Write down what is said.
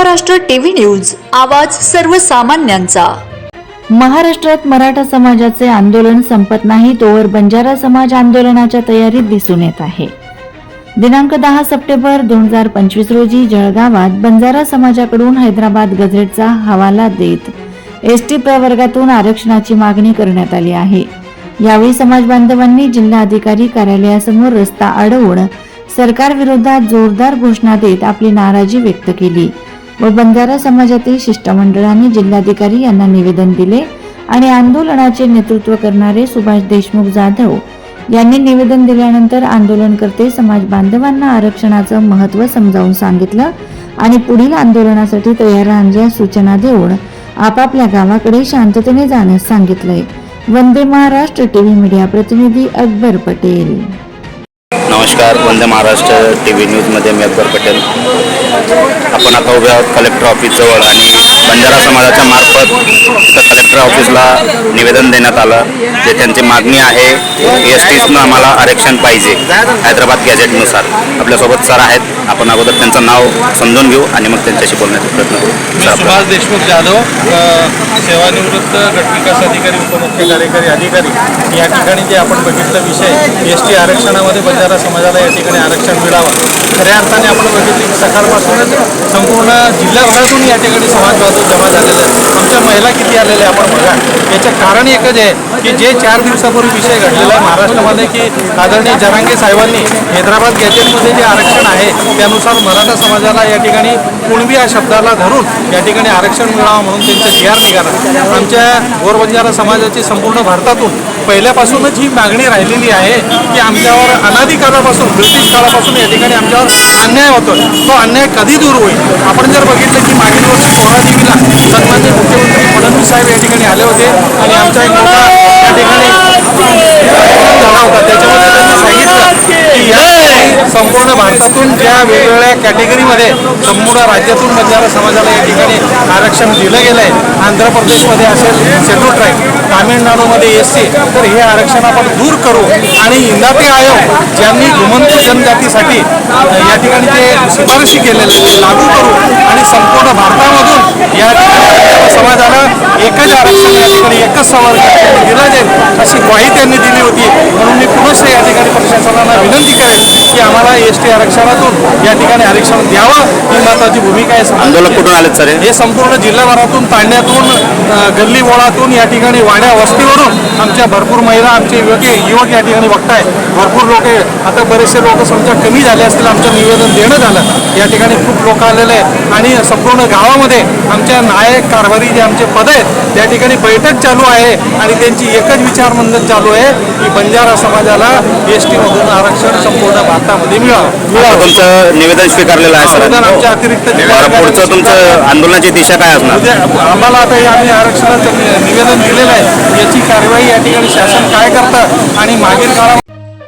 Maharashtra TV news आवाज सर्वसामान्यांचा. महाराष्ट्रात मराठा समाजाचे आंदोलन संपत नाही तोवर बंजारा समाज आंदोलनाच्या तयारीत दिसून येत आहे. दिनांक दहा सप्टेंबर दोन हजार पंचवीस रोजी जळगावात बंजारा समाजाकडून हैदराबाद गझेटचा हवाला देत एस टी प्रवर्गातून आरक्षणाची मागणी करण्यात आली आहे. यावेळी समाज बांधवांनी जिल्हाधिकारी कार्यालयासमोर रस्ता अडवून सरकार विरोधात जोरदार घोषणा देत आपली नाराजी व्यक्त केली. व बंजारा समाजातील शिष्टमंडळाने जिल्हाधिकारी यांना निवेदन दिले आणि आंदोलनाचे नेतृत्व करणारे सुभाष देशमुख जाधव यांनी निवेदन दिल्यानंतर आंदोलनकर्ते समाज बांधवांना आरक्षणाचं महत्त्व समजावून सांगितलं आणि पुढील आंदोलनासाठी तयार राहण्याच्या सूचना देऊन आपापल्या गावाकडे शांततेने जाण्यास सांगितलंय. वंदे महाराष्ट्र टीव्ही मीडिया प्रतिनिधी अकबर पटेल. नमस्कार वंदे महाराष्ट्र टी व्ही न्यूजमध्ये मी अकबर पटेल. आपण आता उभे आहोत कलेक्टर ऑफिसजवळ आणि बंजारा समाजाच्या मार्फत. कलेक्टर ऑफिसला निवेदन देण्यात आलं. जे त्यांची मागणी आहे एस टीसनं आम्हाला आरक्षण पाहिजे हैदराबाद गॅजेटनुसार आपल्यासोबत सर आहेत. आपण अगोदर त्यांचं नाव समजून घेऊ आणि मग त्यांच्याशी बोलण्याचा प्रयत्न करू. सर सुभाष देशमुख जाधव सेवानिवृत्त गटविकास अधिकारी उपमुख्य कार्यकारी अधिकारी. या ठिकाणी जे आपण बघितलं विषय एस टी आरक्षणामध्ये बंजारा समाजाला या ठिकाणी आरक्षण मिळावं. खऱ्या अर्थाने आपण बघितलं की सकाळपासूनच संपूर्ण जिल्हाभरातून या ठिकाणी समाजवाद जमा झालेले आहेत. आमच्या महिला आहे आपण बघा. याचं कारण एकच आहे की जे चार दिवसापूर्वी विषय घडलेला आहे महाराष्ट्रामध्ये की आदरणीय जरांगे साहेबांनी हैदराबाद गॅजेटमध्ये जे आरक्षण आहे त्यानुसार मराठा समाजाला या ठिकाणी कुणबी या शब्दाला धरून या ठिकाणी आरक्षण मिळावं म्हणून त्यांचं जी आर निघाला. आमच्या गोरबंजारा समाजाची संपूर्ण भारतातून पहिल्यापासूनच ही मागणी राहिलेली आहे की आमच्यावर अनादिकालापासून ब्रिटिश काळापासून या ठिकाणी आमच्यावर अन्याय होतो तो अन्याय कधी दूर होईल? आपण जर बघितलं की मागील वर्षी पोळादेवीला सन्मान्य मुख्यमंत्री फडणवीस साहेब या ठिकाणी आले होते आणि आमचा एक मोठा या ठिकाणी कार्यक्रम झाला होता त्याच्यामध्ये त्यांनी सांगितलं की या संपूर्ण भारतातून ज्या वेगवेगळ्या कॅटेगरीमध्ये संपूर्ण राज्यातून बंजारा समाजाला या ठिकाणी आरक्षण दिलं गेलं आहे आंध्र प्रदेशमध्ये असेल शेड्यूल ट्राईब तामिळनाडूमध्ये एस सी तर हे आरक्षण आपण दूर करू. आणि इंदाती आयोग ज्यांनी घुमंत जनजातीसाठी या ठिकाणी जे शिफारशी केलेल्या आहेत ते लागू करू. आणि संपूर्ण भारतामधून या ठिकाणी समाजाला एकच आरक्षण या ठिकाणी एकच सवाल दिला जाईल अशी ग्वाही त्यांनी दिली होती. म्हणून मी पुनश्च या ठिकाणी प्रशासनाला विनंती करेन. की आम्हाला एस टी आरक्षणातून या ठिकाणी आरक्षण द्यावं ही महत्वाची भूमिका आहे आंदोलक कुठून आलेत सर हे? संपूर्ण जिल्हाभरातून तांड्यातून गल्ली बोळातून या ठिकाणी वाड्या वस्तीवरून आमच्या भरपूर महिला आमचे युवक युवक या ठिकाणी बघताय आता बरेचसे लोक समजा कमी झाले असतील आमचं निवेदन देणं झालं. या ठिकाणी खूप लोक आलेले आहेत. आणि संपूर्ण गावामध्ये आमच्या नायक कारभारी जे आमचे पद आहेत त्या ठिकाणी बैठक चालू आहे. आणि त्यांची एकच विचार मंथन चालू आहे की बंजारा समाजाला एस मधून आरक्षण संपूर्ण भारतामध्ये मिळावं. तुमचं निवेदन स्वीकारलेलं आहे सर. आमच्या अतिरिक्त पुढचं तुमचं आंदोलनाची दिशा काय असणार? उद्या आम्हाला आता हे आम्ही आरक्षणाचं निवेदन दिलेलं आहे. याची कारवाई या ठिकाणी शासन काय करतं आणि मागील काळात